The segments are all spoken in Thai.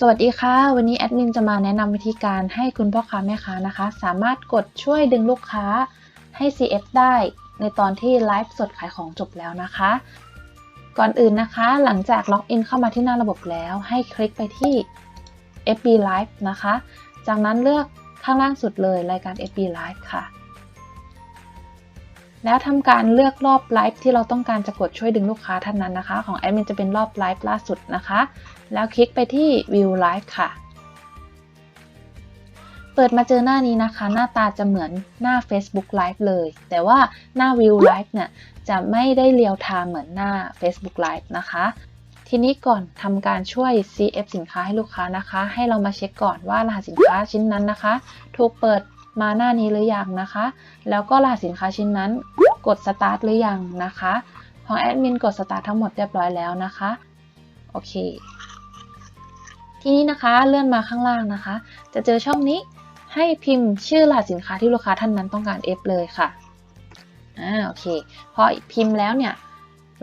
สวัสดีค่ะ วันนี้แอดมินจะมาแนะนำวิธีการให้คุณพ่อค้าแม่ค้านะคะ สามารถกดช่วยดึงลูกค้าให้ CF ได้ในตอนที่ไลฟ์สดขายของจบแล้วนะคะ ก่อนอื่นนะคะ หลังจากล็อกอินเข้ามาที่หน้าระบบแล้ว ให้คลิกไปที่ FB Live นะคะ จากนั้นเลือกข้างล่างสุดเลยรายการ FB Live ค่ะ แล้วทำการเลือกรอบไลฟ์ที่เราต้องการจะกดช่วยดึงลูกค้าท่านนั้นนะคะ ของแอดมินจะเป็นรอบไลฟ์ล่าสุดนะคะ แล้วคลิกไปที่ View Live ค่ะ เปิดมาเจอหน้านี้นะคะ หน้าตาจะเหมือนหน้า Facebook Live เลย แต่ว่าหน้า View Live เนี่ยจะไม่ได้เรียวไทม์เหมือนหน้า Facebook Live นะคะทีนี้ก่อนทำการช่วย CF สินค้าให้ลูกค้านะคะ ให้เรามาเช็คก่อนว่ารหัสสินค้าชิ้นนั้นนะคะ ถูกเปิด มาหน้านี้หรือยังนะคะ แล้วก็รหัสสินค้าชิ้นนั้น กด Start หรือยังนะคะของแอดมินกด Start ทั้งหมดเรียบร้อยแล้วนะคะ โอเค ทีนี้นะคะเลื่อนมาข้างล่างนะคะ จะเจอช่องนี้ให้พิมพ์ชื่อรหัสสินค้าที่ลูกค้าท่านนั้นต้องการ F เลยค่ะ อ่า โอเค พอพิมพ์แล้วเนี่ย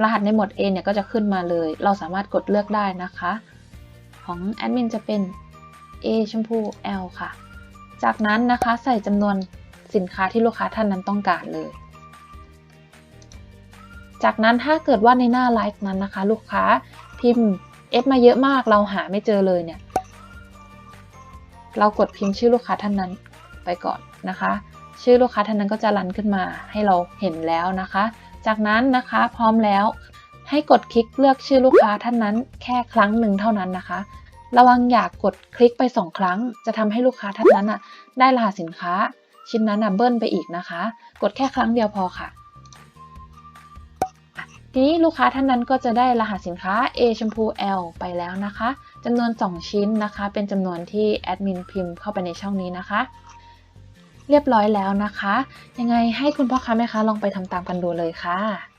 รหัสในหมวด A เนี่ยก็จะขึ้นมาเลย เราสามารถกดเลือกได้นะคะ ของแอดมินจะเป็น A ชมพู L ค่ะ จากนั้นนะคะใส่จำนวนสินค้าที่ลูกค้าท่านนั้นต้องการเลย จากนั้นถ้าเกิดว่าในหน้าไลฟ์นั้นนะคะ ลูกค้าพิมพ์ F มาเยอะมากเราหาไม่เจอเลยเนี่ย เรากดพิมพ์ชื่อลูกค้าท่านนั้นไปก่อนนะคะ ชื่อลูกค้าท่านนั้นก็จะรันขึ้นมาให้เราเห็นแล้วนะคะ จากนั้นนะคะพร้อมแล้วให้กดคลิกเลือกชื่อลูกค้าท่านนั้นแค่ครั้งหนึ่งเท่านั้นนะคะ ระวังอย่ากกดคลิกไปสองครั้ง จะทำให้ลูกค้าท่านนั้นอะได้รหัสสินค้า ชิ้นนั้นอะเบิ้ลไปอีกนะคะ กดแค่ครั้งเดียวพอค่ะ ทีนี้ลูกค้าท่านนั้นก็จะได้รหัสสินค้า A ชมพู L ไปแล้วนะคะจำนวน 2 ชิ้นนะคะ เป็นจำนวนที่แอดมินพิมพ์เข้าไปในช่องนี้นะคะ เรียบร้อยแล้วนะคะ ยังไงให้คุณพ่อค้าแม่ค้าลองไปทำตามกันดูเลยค่ะ